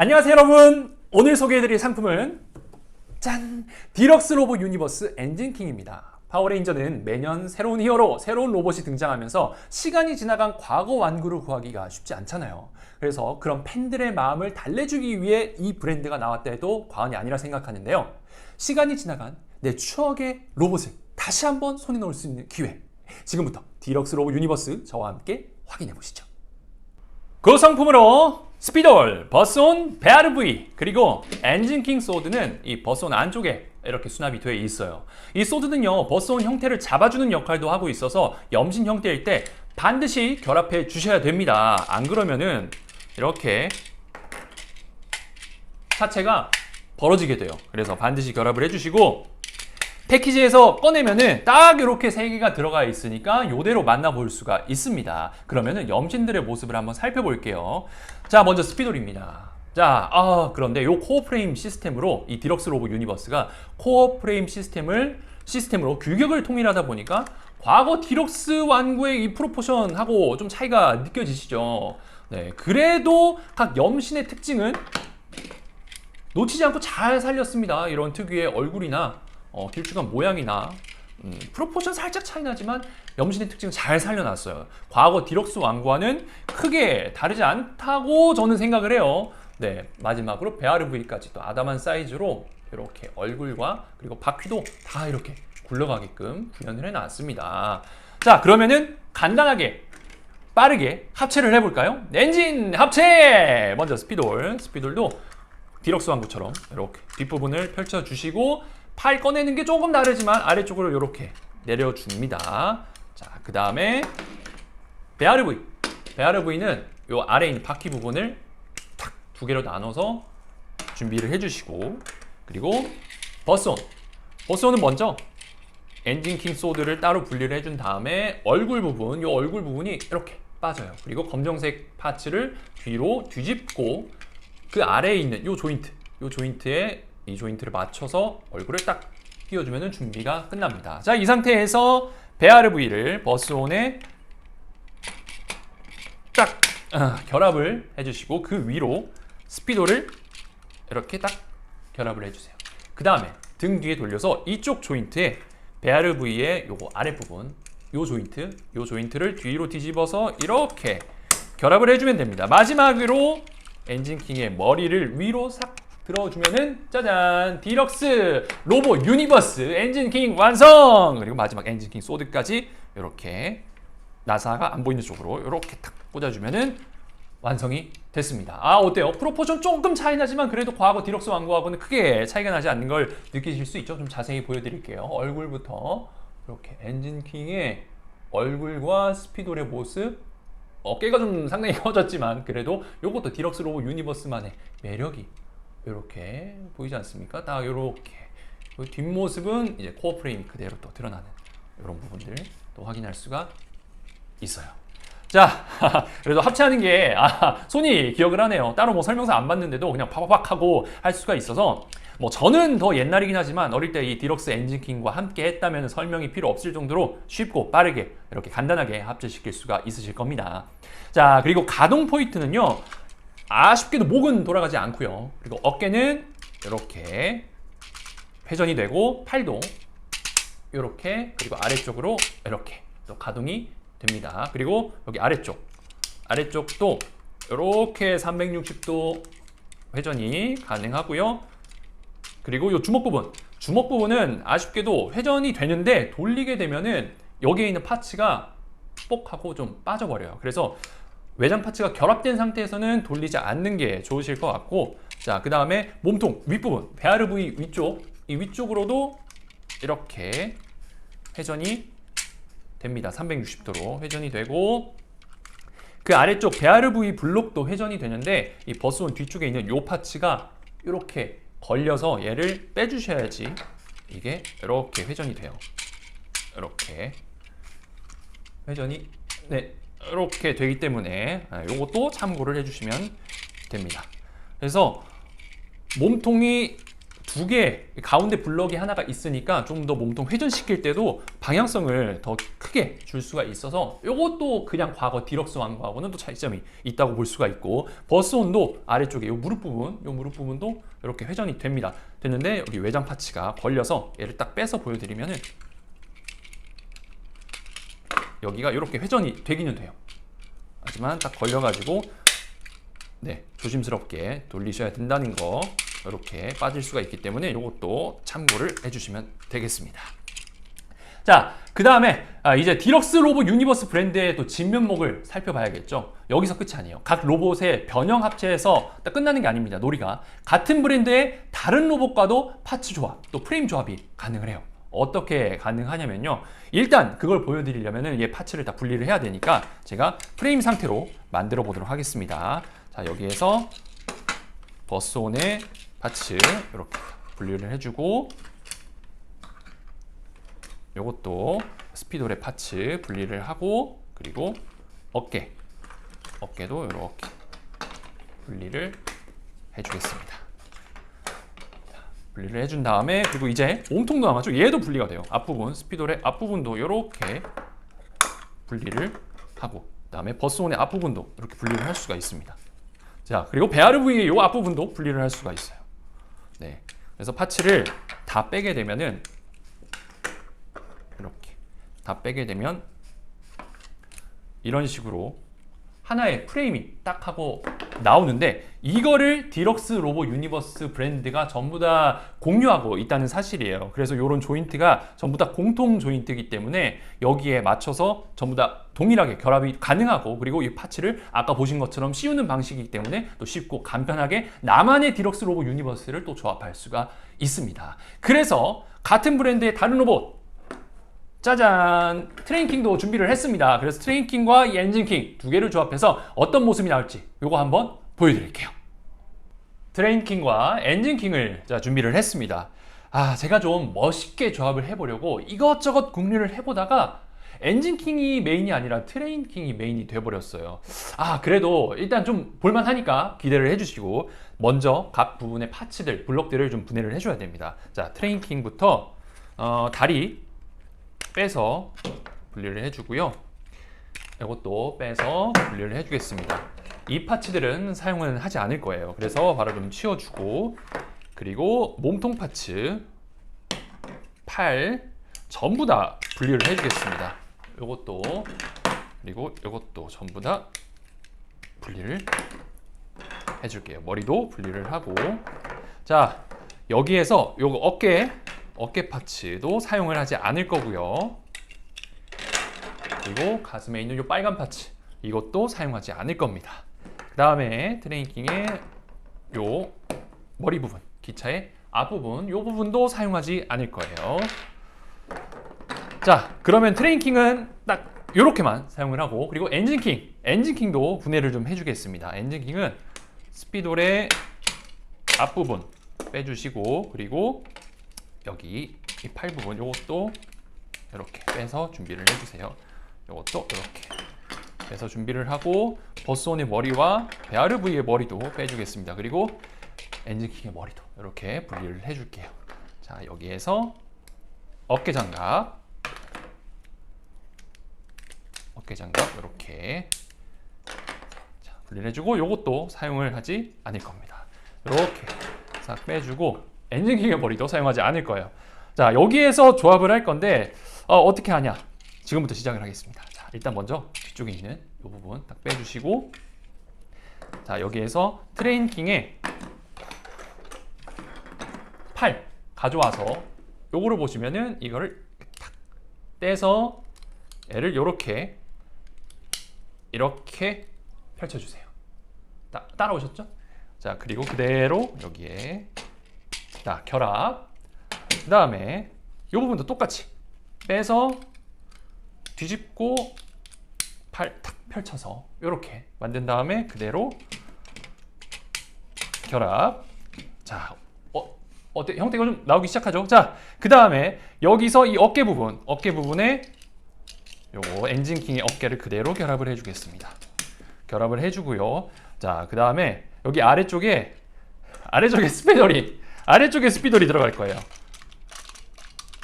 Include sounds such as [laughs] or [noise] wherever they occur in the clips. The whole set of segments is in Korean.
안녕하세요 여러분. 오늘 소개해드릴 상품은 짠! 디럭스 로봇 유니버스 엔진킹입니다. 파워레인저는 매년 새로운 히어로, 새로운 로봇이 등장하면서 시간이 지나간 과거 완구를 구하기가 쉽지 않잖아요. 그래서 그런 팬들의 마음을 달래주기 위해 이 브랜드가 나왔다 해도 과언이 아니라 생각하는데요. 시간이 지나간 내 추억의 로봇을 다시 한번 손에 넣을 수 있는 기회. 지금부터 디럭스 로봇 유니버스 저와 함께 확인해 보시죠. 그 상품으로 스피돌, 버스온, 베아르V 그리고 엔진킹 소드는 이 버스온 안쪽에 이렇게 수납이 되어 있어요. 이 소드는요 버스온 형태를 잡아주는 역할도 하고 있어서 염신 형태일 때 반드시 결합해 주셔야 됩니다. 안 그러면은 이렇게 사체가 벌어지게 돼요. 그래서 반드시 결합을 해주시고 패키지에서 꺼내면은 딱 이렇게 세 개가 들어가 있으니까 이대로 만나볼 수가 있습니다. 그러면은 염신들의 모습을 한번 살펴볼게요. 자, 먼저 스피돌입니다. 자, 아, 그런데 요 코어 프레임 시스템으로 이 디럭스 로봇 유니버스가 코어 프레임 시스템을 시스템으로 규격을 통일하다 보니까 과거 디럭스 완구의 이 프로포션하고 좀 차이가 느껴지시죠? 네, 그래도 각 염신의 특징은 놓치지 않고 잘 살렸습니다. 이런 특유의 얼굴이나 어, 길쭉한 모양이나 음, 프로포션 살짝 차이 나지만 염신의 특징을 잘 살려놨어요. 과거 디럭스 왕과는 크게 다르지 않다고 저는 생각을 해요. 네, 마지막으로 베아르브이까지 또 아담한 사이즈로 이렇게 얼굴과 그리고 바퀴도 다 이렇게 굴러가게끔 구현을 해놨습니다. 자, 그러면은 간단하게 빠르게 합체를 해볼까요? 엔진 합체! 먼저 스피돌, 스피돌도 디럭스 왕구처럼 이렇게 뒷부분을 펼쳐주시고 팔 꺼내는 게 조금 다르지만 아래쪽으로 이렇게 내려줍니다. 자, 그 다음에 베아르브이. 베아르브이는 요 아래 있는 바퀴 부분을 탁 두 개로 나눠서 준비를 해주시고 그리고 버스온. 버스온은 먼저 엔진킹 소드를 따로 분리를 해준 다음에 얼굴 부분, 요 얼굴 부분이 이렇게 빠져요. 그리고 검정색 파츠를 뒤로 뒤집고 그 아래에 있는 요 조인트, 요 조인트에 이 조인트를 맞춰서 얼굴을 딱 끼워주면 준비가 끝납니다. 자, 이 상태에서 베아르브이를 버스온에 딱 아, 결합을 해주시고 그 위로 스피도를 이렇게 딱 결합을 해주세요. 그 다음에 등 뒤에 돌려서 이쪽 조인트에 베아르브이의 요거 아랫부분 요 조인트, 요 조인트를 뒤로 뒤집어서 이렇게 결합을 해주면 됩니다. 마지막으로 엔진킹의 머리를 위로 싹 들어주면은 짜잔 디럭스 로봇 유니버스 엔진킹 완성 그리고 마지막 엔진킹 소드까지 이렇게 나사가 안 보이는 쪽으로 이렇게 탁 꽂아주면은 완성이 됐습니다. 아 어때요? 프로포션 조금 차이 나지만 그래도 과거 디럭스 왕구하고는 크게 차이가 나지 않는 걸 느끼실 수 있죠. 좀 자세히 보여드릴게요. 얼굴부터 이렇게 엔진킹의 얼굴과 스피돌의 모습 어깨가 좀 상당히 [laughs] 커졌지만 그래도 이것도 디럭스 로봇 유니버스만의 매력이 이렇게 보이지 않습니까? 딱 이렇게 뒷모습은 이제 코어 프레임이 그대로 또 드러나는 이런 부분들 또 확인할 수가 있어요. 자, [laughs] 그래도 합체하는 게 아, 손이 기억을 하네요. 따로 뭐 설명서 안 봤는데도 그냥 파파팍 하고 할 수가 있어서 뭐 저는 더 옛날이긴 하지만 어릴 때 이 디럭스 엔진킹과 함께 했다면 설명이 필요 없을 정도로 쉽고 빠르게 이렇게 간단하게 합체시킬 수가 있으실 겁니다. 자, 그리고 가동 포인트는요. 아쉽게도 목은 돌아가지 않고요. 그리고 어깨는 이렇게 회전이 되고 팔도 이렇게 그리고 아래쪽으로 이렇게 또 가동이 됩니다. 그리고 여기 아래쪽 아래쪽도 이렇게 360도 회전이 가능하고요. 그리고 이 주먹 부분 주먹 부분은 아쉽게도 회전이 되는데 돌리게 되면은 여기에 있는 파츠가 뽁 하고 좀 빠져버려요. 그래서 외장 파츠가 결합된 상태에서는 돌리지 않는 게 좋으실 것 같고 자 그 다음에 몸통 윗부분 베아르 부위 위쪽 이 위쪽으로도 이렇게 회전이 됩니다. 360도로 회전이 되고 그 아래쪽 베아르 부위 블록도 회전이 되는데 이 버스온 뒤쪽에 있는 요 파츠가 이렇게 걸려서 얘를 빼주셔야지 이게 이렇게 회전이 돼요. 이렇게. 회전이 네 이렇게 되기 때문에 이것도 참고를 해주시면 됩니다. 그래서 몸통이 두 개 가운데 블럭이 하나가 있으니까 좀 더 몸통 회전시킬 때도 방향성을 더 크게 줄 수가 있어서 이것도 그냥 과거 디럭스 왕과하고는 또 차이점이 있다고 볼 수가 있고 버스온도 아래쪽에 이 무릎 부분, 이 무릎 부분도 이렇게 회전이 됩니다. 됐는데 여기 외장 파츠가 걸려서 얘를 딱 빼서 보여드리면은 여기가 이렇게 회전이 되기는 돼요. 하지만 딱 걸려가지고 네 조심스럽게 돌리셔야 된다는 거 이렇게 빠질 수가 있기 때문에 이것도 참고를 해주시면 되겠습니다. 자, 그 다음에 아, 이제 디럭스 로봇 유니버스 브랜드의 또 진면목을 살펴봐야겠죠. 여기서 끝이 아니에요. 각 로봇의 변형 합체해서 딱 끝나는 게 아닙니다. 놀이가 같은 브랜드의 다른 로봇과도 파츠 조합, 또 프레임 조합이 가능을 해요. 어떻게 가능하냐면요. 일단 그걸 보여드리려면은 얘 파츠를 다 분리를 해야 되니까 제가 프레임 상태로 만들어 보도록 하겠습니다. 자, 여기에서 버스온의 파츠 이렇게 분리를 해주고 요것도 스피돌의 파츠 분리를 하고 그리고 어깨 어깨도 이렇게 분리를 해주겠습니다. 자, 분리를 해준 다음에 그리고 이제 몸통도 남았죠. 얘도 분리가 돼요. 앞부분 스피돌의 앞부분도 이렇게 분리를 하고 그 다음에 버스온의 앞부분도 이렇게 분리를 할 수가 있습니다. 자 그리고 베아르 부위의 이 앞부분도 분리를 할 수가 있어요. 네, 그래서 파츠를 다 빼게 되면은 이렇게 다 빼게 되면 이런 식으로 하나의 프레임이 딱 하고 나오는데 이거를 디럭스 로봇 유니버스 브랜드가 전부 다 공유하고 있다는 사실이에요. 그래서 이런 조인트가 전부 다 공통 조인트이기 때문에 여기에 맞춰서 전부 다 동일하게 결합이 가능하고 그리고 이 파츠를 아까 보신 것처럼 씌우는 방식이기 때문에 또 쉽고 간편하게 나만의 디럭스 로봇 유니버스를 또 조합할 수가 있습니다. 그래서 같은 브랜드의 다른 로봇 짜잔! 트레인킹도 준비를 했습니다. 그래서 트레인킹과 이 엔진킹 두 개를 조합해서 어떤 모습이 나올지 이거 한번 보여드릴게요. 트레인킹과 엔진킹을 자, 준비를 했습니다. 아, 제가 좀 멋있게 조합을 해보려고 이것저것 궁리를 해보다가 엔진킹이 메인이 아니라 트레인킹이 메인이 돼버렸어요. 아, 그래도 일단 좀 볼만하니까 기대를 해주시고 먼저 각 부분의 파츠들, 블록들을 좀 분해를 해줘야 됩니다. 자, 트레인킹부터 어, 다리 빼서 분리를 해주고요. 이것도 빼서 분리를 해주겠습니다. 이 파츠들은 사용은 하지 않을 거예요. 그래서 바로 좀 치워주고 그리고 몸통 파츠, 팔 전부 다 분리를 해주겠습니다. 이것도 그리고 이것도 전부 다 분리를 해줄게요. 머리도 분리를 하고 자 여기에서 요거 어깨 어깨 파츠도 사용을 하지 않을 거고요. 그리고 가슴에 있는 이 빨간 파츠 이것도 사용하지 않을 겁니다. 그 다음에 트레이닝의 요 머리 부분, 기차의 앞부분 이 부분도 사용하지 않을 거예요. 자, 그러면 트레인킹은 딱 이렇게만 사용을 하고 그리고 엔진킹, 엔진킹도 분해를 좀 해주겠습니다. 엔진킹은 스피돌의 앞부분 빼주시고 그리고 여기 이 팔 부분 이것도 이렇게 빼서 준비를 해주세요. 이것도 이렇게 빼서 준비를 하고 버스온의 머리와 베아르 부위의 머리도 빼주겠습니다. 그리고 엔진킹의 머리도 이렇게 분리를 해줄게요. 자 여기에서 어깨 장갑, 어깨 장갑 이렇게 자, 분리를 해주고 이것도 사용을 하지 않을 겁니다. 이렇게 싹 빼주고 엔진킹의 머리도 사용하지 않을 거예요. 자 여기에서 조합을 할 건데 어, 떻게 하냐? 지금부터 시작을 하겠습니다. 자 일단 먼저 뒤쪽에 있는 이 부분 딱 빼주시고 자 여기에서 트레인킹의 팔 가져와서 요거를 보시면은 이거를 탁 떼서 얘를 요렇게 이렇게 펼쳐주세요. 따, 따라오셨죠? 자 그리고 그대로 여기에 자 결합. 그 다음에 이 부분도 똑같이 빼서 뒤집고 팔 탁 펼쳐서 이렇게 만든 다음에 그대로 결합. 자 어, 어때? 형태가 좀 나오기 시작하죠? 자 그 다음에 여기서 이 어깨 부분 어깨 부분에 요거 엔진킹의 어깨를 그대로 결합을 해주겠습니다. 결합을 해주고요. 자 그 다음에 여기 아래쪽에 아래쪽에 스페셜이 아래쪽에 스피돌이 들어갈 거예요.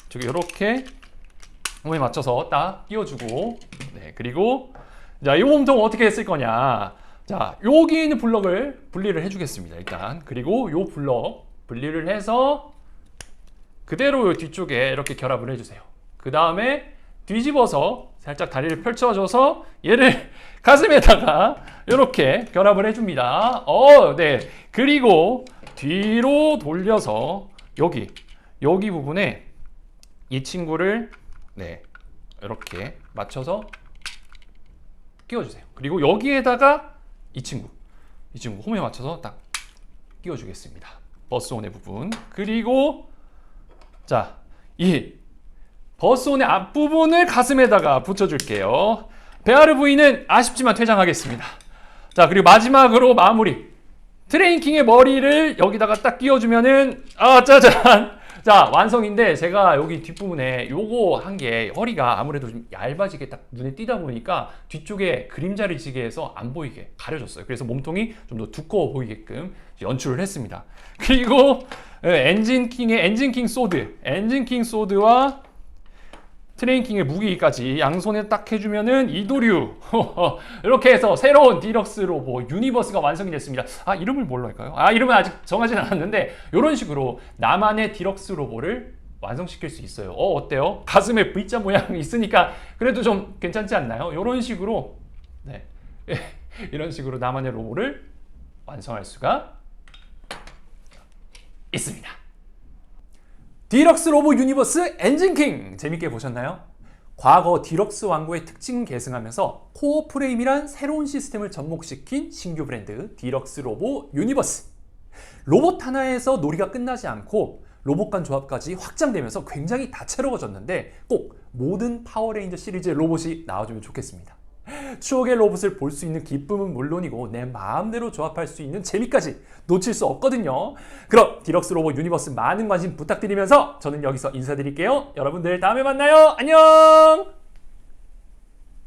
저기 이렇게 몸에 맞춰서 딱 끼워주고 네 그리고 자, 이 몸통 어떻게 쓸 거냐? 자, 여기 있는 블럭을 분리를 해주겠습니다. 일단 그리고 요 블럭 분리를 해서 그대로 요 뒤쪽에 이렇게 결합을 해주세요. 그 다음에 뒤집어서 살짝 다리를 펼쳐줘서 얘를 [laughs] 가슴에다가 이렇게 결합을 해줍니다. 어, 네. 그리고 뒤로 돌려서 여기 여기 부분에 이 친구를 네 이렇게 맞춰서 끼워주세요. 그리고 여기에다가 이 친구, 이 친구 홈에 맞춰서 딱 끼워주겠습니다. 버스온의 부분. 그리고 자, 이 버스온의 앞부분을 가슴에다가 붙여줄게요. 베아르 부위는 아쉽지만 퇴장하겠습니다. 자, 그리고 마지막으로 마무리. 트레인킹의 머리를 여기다가 딱 끼워주면은 아 짜잔. [laughs] 자 완성인데 제가 여기 뒷부분에 요거 한 게 허리가 아무래도 좀 얇아지게 딱 눈에 띄다 보니까 뒤쪽에 그림자를 지게 해서 안 보이게 가려졌어요. 그래서 몸통이 좀 더 두꺼워 보이게끔 연출을 했습니다. [laughs] 그리고 예, 엔진킹의 엔진킹 소드. 엔진킹 소드와 트레인킹의 무기까지 양손에 딱 해주면은 이도류 [laughs] 이렇게 해서 새로운 디럭스 로보 유니버스가 완성이 됐습니다. 아 이름을 뭘로 할까요? 아 이름은 아직 정하진 않았는데 이런 식으로 나만의 디럭스 로보를 완성시킬 수 있어요. 어 어때요? 가슴에 V자 모양이 있으니까 그래도 좀 괜찮지 않나요? 이런 식으로 네 [laughs] 이런 식으로 나만의 로보를 완성할 수가 있습니다. 디럭스 로보 유니버스 엔진킹 재밌게 보셨나요? 과거 디럭스 왕국의 특징 계승하면서 코어 프레임이란 새로운 시스템을 접목시킨 신규 브랜드 디럭스 로보 유니버스 로봇 하나에서 놀이가 끝나지 않고 로봇 간 조합까지 확장되면서 굉장히 다채로워졌는데 꼭 모든 파워레인저 시리즈의 로봇이 나와주면 좋겠습니다. 추억의 로봇을 볼 수 있는 기쁨은 물론이고 내 마음대로 조합할 수 있는 재미까지 놓칠 수 없거든요. 그럼 디럭스 로봇 유니버스 많은 관심 부탁드리면서 저는 여기서 인사드릴게요. 여러분들 다음에 만나요. 안녕!